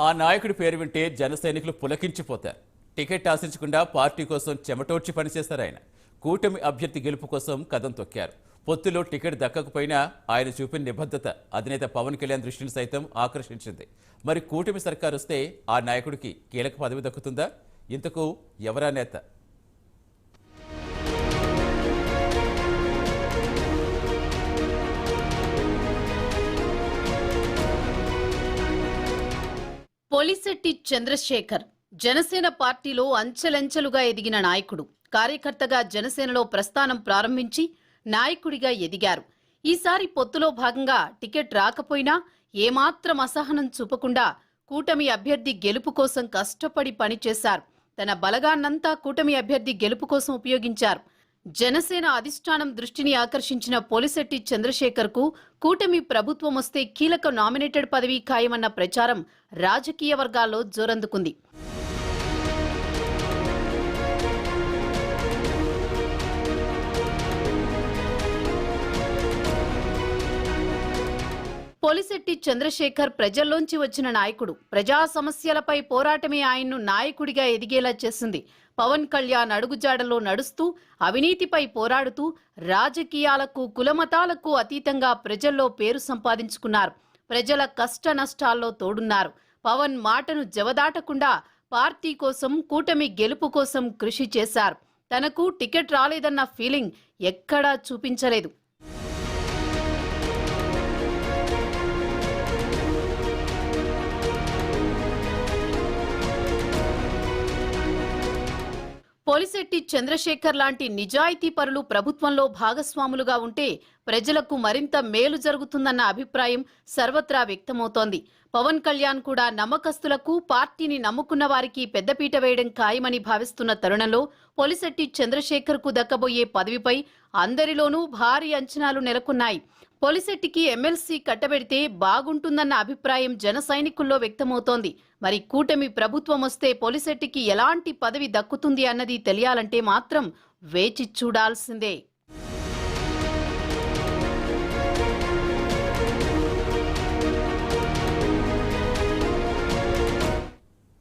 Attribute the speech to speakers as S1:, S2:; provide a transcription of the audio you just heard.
S1: ఆ నాయకుడి పేరు వింటే జన సైనికులు పులకించిపోతారు. టికెట్ ఆశించకుండా పార్టీ కోసం చెమటోడ్చి పనిచేశారు ఆయన. కూటమి అభ్యర్థి గెలుపు కోసం కదం తొక్కారు. పొత్తులో టికెట్ దక్కకపోయినా ఆయన చూపిన నిబద్ధత అధినేత పవన్ కళ్యాణ్ దృష్టిని సైతం ఆకర్షించింది. మరి కూటమి సర్కారు వస్తే ఆ నాయకుడికి కీలక పదవి దక్కుతుందా? ఇంతకు ఎవరా నేత?
S2: పొలిశెట్టి చంద్రశేఖర్ జనసేన పార్టీలో అంచెలంచెలుగా ఎదిగిన నాయకుడు. కార్యకర్తగా జనసేనలో ప్రస్థానం ప్రారంభించి నాయకుడిగా ఎదిగారు. ఈసారి పొత్తులో భాగంగా టికెట్ రాకపోయినా ఏమాత్రం అసహనం చూపకుండా కూటమి అభ్యర్థి గెలుపు కోసం కష్టపడి పనిచేశారు. తన బలగాన్నంతా కూటమి అభ్యర్థి గెలుపు కోసం ఉపయోగించారు. జనసేన అధిష్టానం దృష్టిని ఆకర్షించిన పోలిశెట్టి చంద్రశేఖర్కు కూటమి ప్రభుత్వం వస్తే కీలక నామినేటెడ్ పదవి ఖాయమన్న ప్రచారం రాజకీయ వర్గాల్లో జోరందుకుంది. పోలిశెట్టి చంద్రశేఖర్ ప్రజల్లోంచి వచ్చిన నాయకుడు. ప్రజా సమస్యలపై పోరాటమే ఆయన్ను నాయకుడిగా ఎదిగేలా చేసింది. పవన్ కళ్యాణ్ అడుగుజాడలో నడుస్తూ అవినీతిపై పోరాడుతూ రాజకీయాలకు కులమతాలకు అతీతంగా ప్రజల్లో పేరు సంపాదించుకున్నారు. ప్రజల కష్ట నష్టాల్లో తోడున్నారు. పవన్ మాటను జవదాటకుండా పార్టీ కోసం కూటమి గెలుపు కోసం కృషి చేశారు. తనకు టికెట్ రాలేదన్న ఫీలింగ్ ఎక్కడా చూపించలేదు. పోలిశెట్టి చంద్రశేఖర్ లాంటి నిజాయితీ పరులు ప్రభుత్వంలో భాగస్వాములుగా ఉంటే ప్రజలకు మరింత మేలు జరుగుతుందన్న అభిప్రాయం సర్వత్రా వ్యక్తమవుతోంది. పవన్ కళ్యాణ్ కూడా నమ్మకస్తులకు పార్టీని నమ్ముకున్న వారికి పెద్దపీట వేయడం ఖాయమని భావిస్తున్న తరుణంలో పోలిశెట్టి చంద్రశేఖర్కు దక్కబోయే పదవిపై అందరిలోనూ భారీ అంచనాలు నెలకొన్నాయి. పొలిసెట్టికి ఎమ్మెల్సీ కట్టబెడితే బాగుంటుందన్న అభిప్రాయం జన సైనికుల్లో వ్యక్తమవుతోంది. మరి కూటమి ప్రభుత్వం వస్తే పొలిసెట్టికి ఎలాంటి పదవి దక్కుతుంది అన్నది తెలియాలంటే మాత్రం వేచి చూడాల్సిందే.